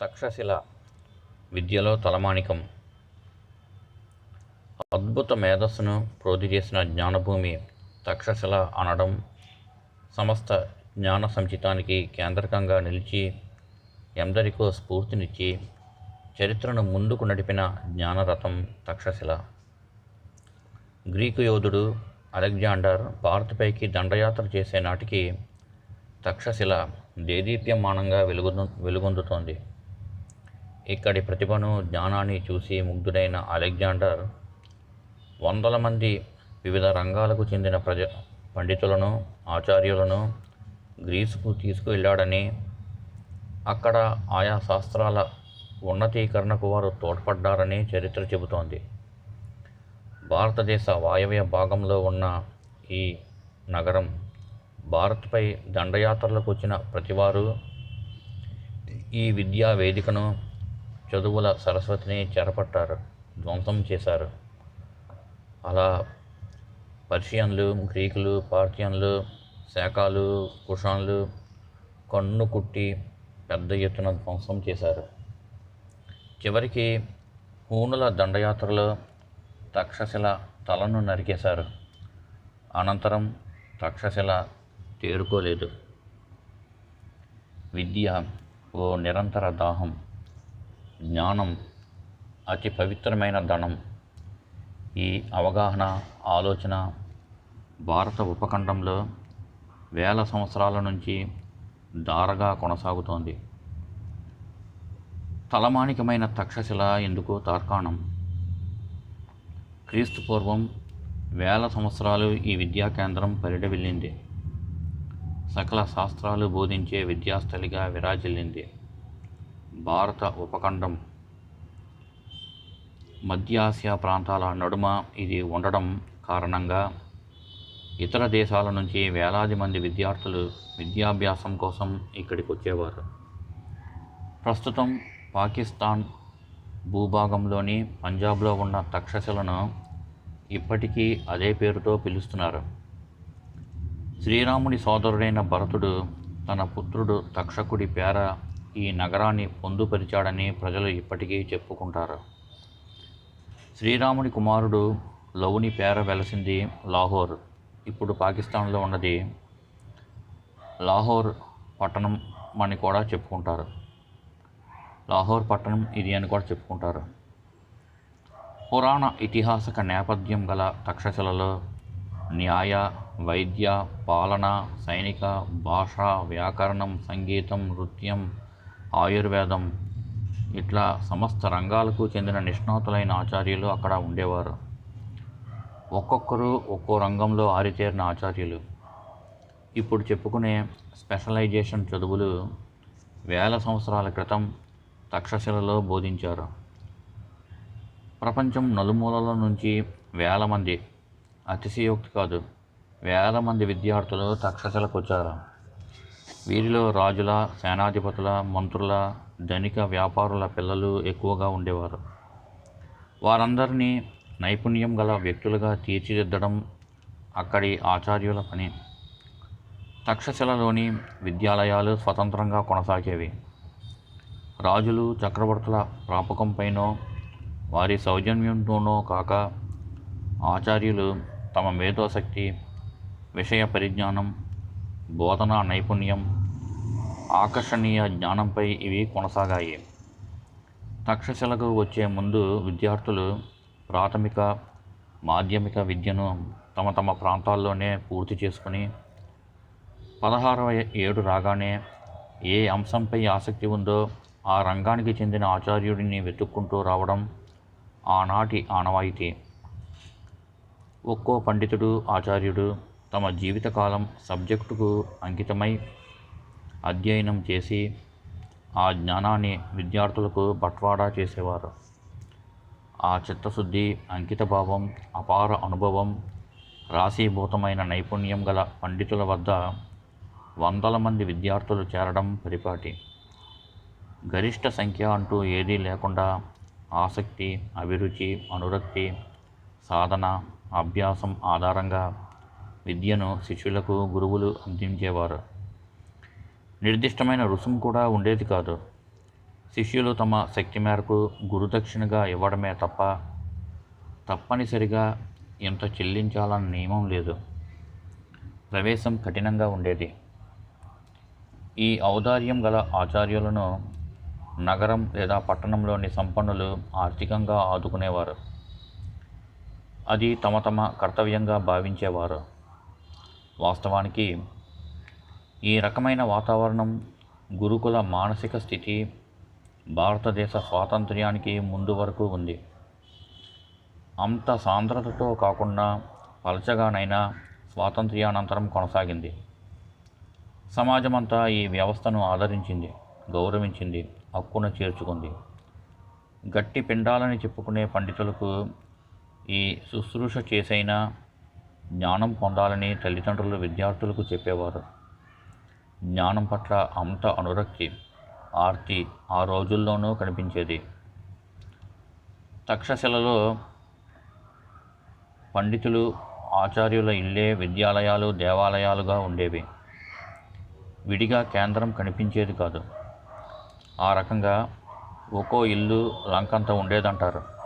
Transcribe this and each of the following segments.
తక్షశిల విద్యలో తలమానికం. అద్భుత మేధస్సును ప్రోధి చేసిన జ్ఞానభూమి తక్షశిల అనడం సమస్త జ్ఞాన సంచితానికి కేంద్రకంగా నిలిచి ఎందరికో స్ఫూర్తినిచ్చి చరిత్రను ముందుకు నడిపిన జ్ఞానరథం తక్షశిల. గ్రీకు యోధుడు అలెగ్జాండర్ భారత్పైకి దండయాత్ర చేసే నాటికి తక్షశిల దేదీప్యమానంగా వెలుగు వెలుగొందుతోంది. ఇక్కడి ప్రతిభను జ్ఞానాన్ని చూసి ముగ్ధుడైన అలెగ్జాండర్ వందల మంది వివిధ రంగాలకు చెందిన ప్రజ పండితులను ఆచార్యులను గ్రీసుకు తీసుకువెళ్ళాడని అక్కడ ఆయా శాస్త్రాల ఉన్నతీకరణకు వారు తోడ్పడ్డారని చరిత్ర చెబుతోంది. భారతదేశ వాయవ్య భాగంలో ఉన్న ఈ నగరం భారత్పై దండయాత్రలకు వచ్చిన ప్రతివారు ఈ విద్యా వేదికను చదువుల సరస్వతిని చేరపట్టారు ధ్వంసం చేశారు. అలా పర్షియన్లు గ్రీకులు పార్థియన్లు శాఖాలు కుషాన్లు కన్ను కుట్టి పెద్ద ఎత్తున ధ్వంసం చేశారు. చివరికి హూనుల దండయాత్రలో తక్షశిల తలను నరికేశారు. అనంతరం తక్షశిల తేరుకోలేదు. విద్య ఓ నిరంతర దాహం. జ్ఞానం అతి పవిత్రమైన ధనం. ఈ అవగాహన ఆలోచన భారత ఉపఖండంలో వేల సంవత్సరాల నుంచి దారగా కొనసాగుతోంది. తలమానికమైన తక్షశిల ఎందుకు తార్కాణం? క్రీస్తు పూర్వం వేల సంవత్సరాలు ఈ విద్యా కేంద్రం పరిడవిల్లింది. సకల శాస్త్రాలు బోధించే విద్యాస్థలిగా విరాజిల్లింది. భారత ఉపఖండం. మధ్యాసియా ప్రాంతాల నడుమ ఇది ఉండడం కారణంగా ఇతర దేశాల నుంచి వేలాది మంది విద్యార్థులు విద్యాభ్యాసం కోసం ఇక్కడికి వచ్చేవారు ప్రస్తుతం పాకిస్తాన్ భూభాగంలోని పంజాబ్లో ఉన్న తక్షశిలను ఇప్పటికీ అదే పేరుతో పిలుస్తున్నారు. శ్రీరాముడి సోదరుడైన భరతుడు తన పుత్రుడు తక్షకుడి పేర ఈ నగరాన్ని పొందుపరిచాడని ప్రజలు ఇప్పటికీ చెప్పుకుంటారు. శ్రీరాముడి కుమారుడు లవుని పేర వెలసింది లాహోర్. ఇప్పుడు పాకిస్తాన్లో ఉన్నది లాహోర్ పట్టణం అని కూడా చెప్పుకుంటారు. లాహోర్ పట్టణం ఇది అని కూడా చెప్పుకుంటారు. పురాణ ఇతిహాసక నేపథ్యం గల తక్షశిలలో న్యాయ వైద్య పాలన సైనిక భాష వ్యాకరణం సంగీతం నృత్యం ఆయుర్వేదం. ఇట్లా సమస్త రంగాలకు చెందిన నిష్ణాతులైన ఆచార్యులు అక్కడ ఉండేవారు. ఒక్కొక్కరు ఒక్కో రంగంలో ఆరితేరిన ఆచార్యులు. ఇప్పుడు చెప్పుకునే స్పెషలైజేషన్ చదువులు వేల సంవత్సరాల క్రితం తక్షశిలలో బోధించారు. ప్రపంచం నలుమూలల నుంచి వేల మంది అతిశయోక్తి కాదు వేల మంది విద్యార్థులు తక్షశిలకు వచ్చారు వీరిలో రాజుల సేనాధిపతుల మంత్రుల ధనిక వ్యాపారుల పిల్లలు ఎక్కువగా ఉండేవారు. వారందరినీ నైపుణ్యం గల వ్యక్తులుగా తీర్చిదిద్దడం అక్కడి ఆచార్యుల పని. తక్షశిలలోని విద్యాలయాలు స్వతంత్రంగా కొనసాగేవి. రాజులు చక్రవర్తుల ప్రాపకంపైనో వారి సౌజన్యంతోనో కాక ఆచార్యులు తమ మేధోశక్తి విషయ పరిజ్ఞానం బోధనా నైపుణ్యం ఆకర్షణీయ జ్ఞానంపై ఇవి కొనసాగాయి. తక్షశిలకు వచ్చే ముందు విద్యార్థులు ప్రాథమిక మాధ్యమిక విద్యను తమ తమ ప్రాంతాల్లోనే పూర్తి చేసుకుని పదహారవ ఏడు రాగానే ఏ అంశంపై ఆసక్తి ఉందో ఆ రంగానికి చెందిన ఆచార్యుడిని వెతుక్కుంటూ రావడం ఆనాటి ఆనవాయితీ. ఒక్కో పండితుడు ఆచార్యుడు తమ జీవితకాలం సబ్జెక్టుకు అంకితమై అధ్యయనం చేసి ఆ జ్ఞానాన్ని విద్యార్థులకు బట్వాడా చేసేవారు. ఆ చిత్తశుద్ధి అంకితభావం అపార అనుభవం రాశీభూతమైన నైపుణ్యం గల పండితుల వద్ద వందల మంది విద్యార్థులు చేరడం పరిపాటి. గరిష్ట సంఖ్య అంటూ ఏదీ లేకుండా ఆసక్తి అభిరుచి అనురక్తి సాధన అభ్యాసం ఆధారంగా విద్యను శిష్యులకు గురువులు అందించేవారు. నిర్దిష్టమైన రుసుము కూడా ఉండేది కాదు. శిష్యులు తమ శక్తి మేరకు గురుదక్షిణగా ఇవ్వడమే తప్ప తప్పనిసరిగా ఇంత చెల్లించాలన్న నియమం లేదు. ప్రవేశం కఠినంగా ఉండేది. ఈ ఔదార్యం గల ఆచార్యులను నగరం లేదా పట్టణంలోని సంపన్నులు ఆర్థికంగా ఆదుకునేవారు. అది తమ తమ కర్తవ్యంగా భావించేవారు. వాస్తవానికి ఈ రకమైన వాతావరణం గురుకుల మానసిక స్థితి భారతదేశ స్వాతంత్ర్యానికి ముందు వరకు ఉంది. అంత సాంద్రతతో కాకుండా పలచగానైనా స్వాతంత్ర్యానంతరం కొనసాగింది. సమాజమంతా ఈ వ్యవస్థను ఆదరించింది గౌరవించింది హక్కున చేర్చుకుంది. గట్టి పిండాలని చెప్పుకునే పండితులకు ఈ శుశ్రూష చేసైనా జ్ఞానం పొందాలని తల్లిదండ్రులు విద్యార్థులకు చెప్పేవారు. జ్ఞానం పట్ల అంత అనురక్తి ఆర్తి ఆ రోజుల్లోనూ కనిపించేది. తక్షశిలలో పండితులు ఆచార్యుల ఇల్లే విద్యాలయాలు దేవాలయాలుగా ఉండేవి. విడిగా కేంద్రం కనిపించేది కాదు. ఆ రకంగా ఒక్కో ఇల్లు లంకంత ఉండేదంటారు.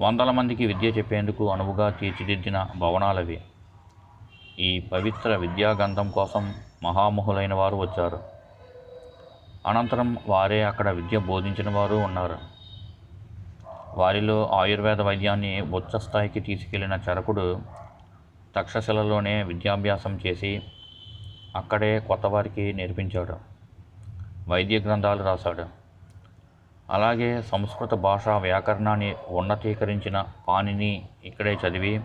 వందల మందికి విద్య చెప్పేందుకు అనువుగా తీర్చిదిద్దిన భవనాలవి. ఈ పవిత్ర విద్యాగంధం కోసం మహామహులైన వారు వచ్చారు. అనంతరం వారే అక్కడ విద్య బోధించిన వారు ఉన్నారు. వారిలో ఆయుర్వేద వైద్యాన్ని ఉచ్చ స్థాయికి తీసుకెళ్ళిన చరకుడు తక్షశిలలోనే విద్యాభ్యాసం చేసి అక్కడే కొత్తవారికి నేర్పించాడు. వైద్య గ్రంథాలు రాశాడు. అలాగే సంస్కృత భాషా వ్యాకరణాన్ని ఉన్నతీకరించిన పాణిని ఇక్కడే చదివి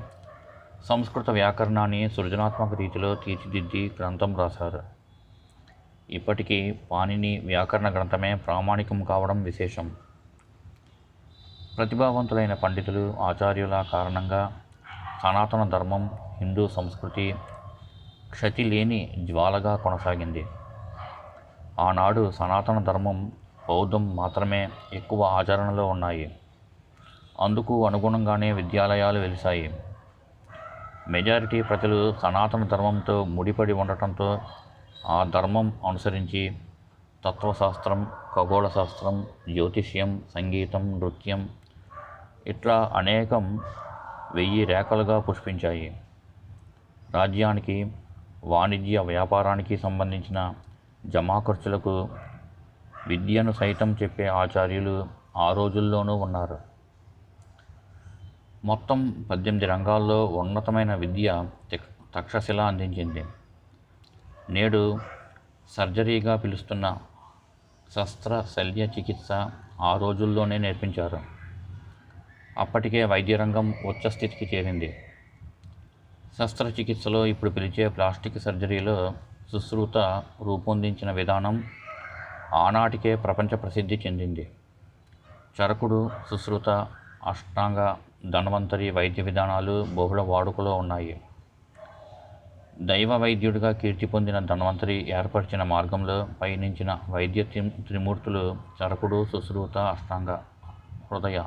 సంస్కృత వ్యాకరణాన్ని సృజనాత్మక రీతిలో తీర్చిదిద్ది గ్రంథం రాశారు. ఇప్పటికీ పాణిని వ్యాకరణ గ్రంథమే ప్రామాణికం కావడం విశేషం. ప్రతిభావంతులైన పండితులు ఆచార్యుల కారణంగా సనాతన ధర్మం హిందూ సంస్కృతి క్షతి లేని జ్వాలగా కొనసాగింది. ఆనాడు సనాతన ధర్మం బౌద్ధం మాత్రమే ఎక్కువ ఆచరణలో ఉన్నాయి. అందుకు అనుగుణంగానే విద్యాలయాలు వెలిశాయి. మెజారిటీ ప్రజలు సనాతన ధర్మంతో ముడిపడి ఉండటంతో ఆ ధర్మం అనుసరించి తత్వశాస్త్రం ఖగోళ శాస్త్రం జ్యోతిష్యం సంగీతం నృత్యం ఇట్లా అనేకం వెయ్యి రేఖలుగా పుష్పించాయి. రాజ్యానికి వాణిజ్య వ్యాపారానికి సంబంధించిన జమా ఖర్చులకు విద్యను సైతం చెప్పే ఆచార్యులు ఆ రోజుల్లోనూ ఉన్నారు. మొత్తం పద్దెనిమిది రంగాల్లో ఉన్నతమైన విద్య తక్షశిల అందించింది. నేడు సర్జరీగా పిలుస్తున్న శస్త్ర శల్య చికిత్స ఆ రోజుల్లోనే నేర్పించారు. అప్పటికే వైద్య రంగం ఉచ్చస్థితికి చేరింది. శస్త్రచికిత్సలో ఇప్పుడు పిలిచే ప్లాస్టిక్ సర్జరీలో సుశ్రుత రూపొందించిన విధానం ఆనాటికే ప్రపంచ ప్రసిద్ధి చెందింది. చరకుడు సుశ్రుత అష్టాంగ ధన్వంతరి వైద్య విధానాలు బహుళ వాడుకలో ఉన్నాయి. దైవ వైద్యుడిగా కీర్తి పొందిన ధన్వంతరి ఏర్పరిచిన మార్గంలో పయనించిన వైద్య త్రి- త్రిమూర్తులు చరకుడు సుశ్రుత అష్టాంగ హృదయ.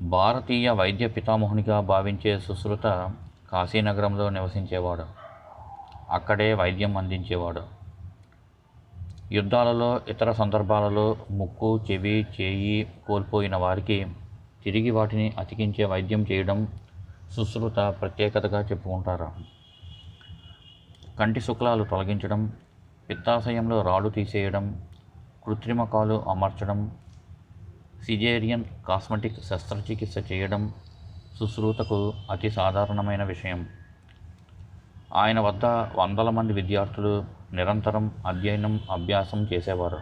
భారతీయ వైద్య పితామహునిగా భావించే సుశ్రుత కాశీనగరంలో నివసించేవాడు. అక్కడే వైద్యం అందించేవాడు. యుద్ధాలలో ఇతర సందర్భాలలో ముక్కు చెవి చేయి కోల్పోయిన వారికి తిరిగి వాటిని అతికించే వైద్యం చేయడం సుశ్రుత ప్రత్యేకతగా చెప్పుకుంటారు. కంటి శుక్లాలు తొలగించడం పిత్తాశయంలో రాళ్ళు తీసేయడం కృత్రిమ కాలు అమర్చడం సిజేరియన్ కాస్మెటిక్ శస్త్రచికిత్స చేయడం సుశ్రుతకు అతి సాధారణమైన విషయం. ఆయన వద్ద వందల మంది విద్యార్థులు నిరంతరం అధ్యయనం అభ్యాసం చేసేవారు.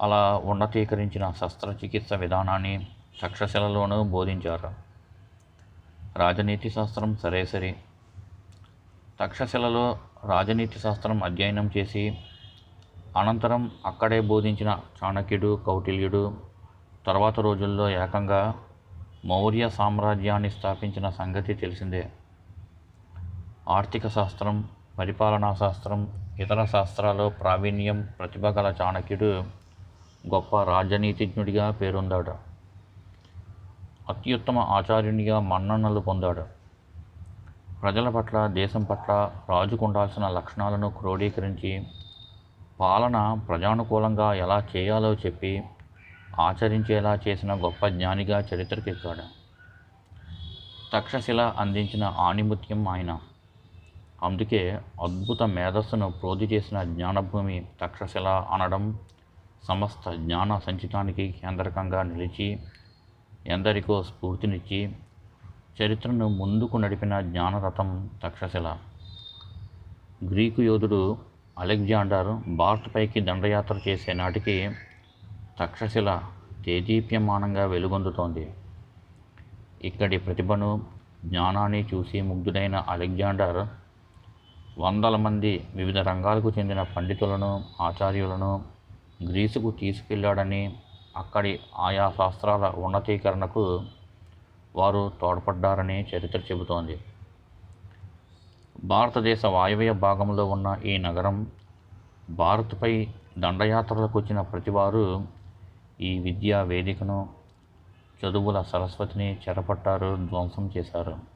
అలా ఉన్నతీకరించిన శస్త్రచికిత్స విధానాన్ని తక్షశిలలోనూ బోధించారు. రాజనీతి శాస్త్రం సరే సరి. తక్షశిలలో రాజనీతి శాస్త్రం అధ్యయనం చేసి అనంతరం అక్కడే బోధించిన చాణక్యుడు కౌటిల్యుడు తర్వాత రోజుల్లో ఏకంగా మౌర్య సామ్రాజ్యాన్ని స్థాపించిన సంగతి తెలిసిందే. ఆర్థిక శాస్త్రం పరిపాలనా శాస్త్రం ఇతర శాస్త్రాలు ప్రావీణ్యం ప్రతిభ గల చాణక్యుడు గొప్ప రాజనీతిజ్ఞుడిగా పేరొందాడు. అత్యుత్తమ ఆచార్యునిగా మన్ననలు పొందాడు. ప్రజల పట్ల దేశం పట్ల రాజుకు ఉండాల్సిన లక్షణాలను క్రోడీకరించి పాలన ప్రజానుకూలంగా ఎలా చేయాలో చెప్పి ఆచరించేలా చేసిన గొప్ప జ్ఞానిగా చరిత్రకెక్కాడు. తక్షశిల అందించిన ఆణిముత్యం ఆయన. అందుకే అద్భుత మేధస్సును ప్రోధి చేసిన జ్ఞానభూమి తక్షశిల అనడం సమస్త జ్ఞాన సంచితానికి కేంద్రకంగా నిలిచి ఎందరికో స్ఫూర్తినిచ్చి చరిత్రను ముందుకు నడిపిన జ్ఞానరథం తక్షశిల. గ్రీకు యోధుడు అలెగ్జాండర్ భారత్పైకి దండయాత్ర చేసే నాటికి తక్షశిల తేజీప్యమానంగా వెలుగొందుతోంది. ఇక్కడి ప్రతిభను జ్ఞానాన్ని చూసి ముగ్ధుడైన అలెగ్జాండర్ వందల మంది వివిధ రంగాలకు చెందిన పండితులను ఆచార్యులను గ్రీసుకు తీసుకెళ్ళాడని అక్కడి ఆయా శాస్త్రాల ఉన్నతీకరణకు వారు తోడ్పడ్డారని చరిత్ర చెబుతోంది. భారతదేశ వాయువ్య భాగంలో ఉన్న ఈ నగరం భారత్పై దండయాత్రలకు వచ్చిన ప్రతివారు ఈ విద్యా వేదికను చదువుల సరస్వతిని చెరపట్టారు ధ్వంసం చేశారు.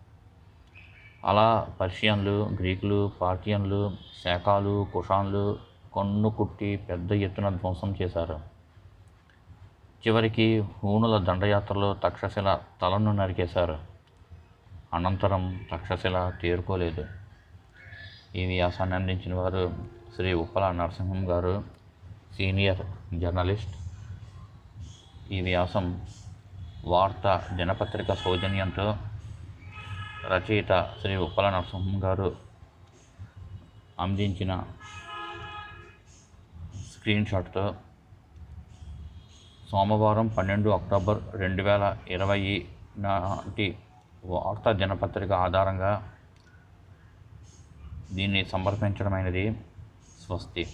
అలా పర్షియన్లు గ్రీకులు పార్టియన్లు శాకాలు కుషాన్లు కొన్ను కుట్టి పెద్ద ఎత్తున ధ్వంసం చేశారు. చివరికి హూనుల దండయాత్రలో తక్షశిల తలను నరికేశారు. అనంతరం తక్షశిల తేరుకోలేదు. ఈ వ్యాసాన్ని అందించిన వారు శ్రీ ఉప్పల నరసింహం గారు సీనియర్ జర్నలిస్ట్. ఈ వ్యాసం వార్త దినపత్రిక సౌజన్యంతో రచయిత శ్రీ ఉప్పల నరసింహం గారు అందించిన స్క్రీన్ షాట్తో సోమవారం పన్నెండు అక్టోబర్ రెండు వేల ఇరవై నాటి వార్తా దినపత్రిక ఆధారంగా దీన్ని సమర్పించడమైనది స్వస్తి.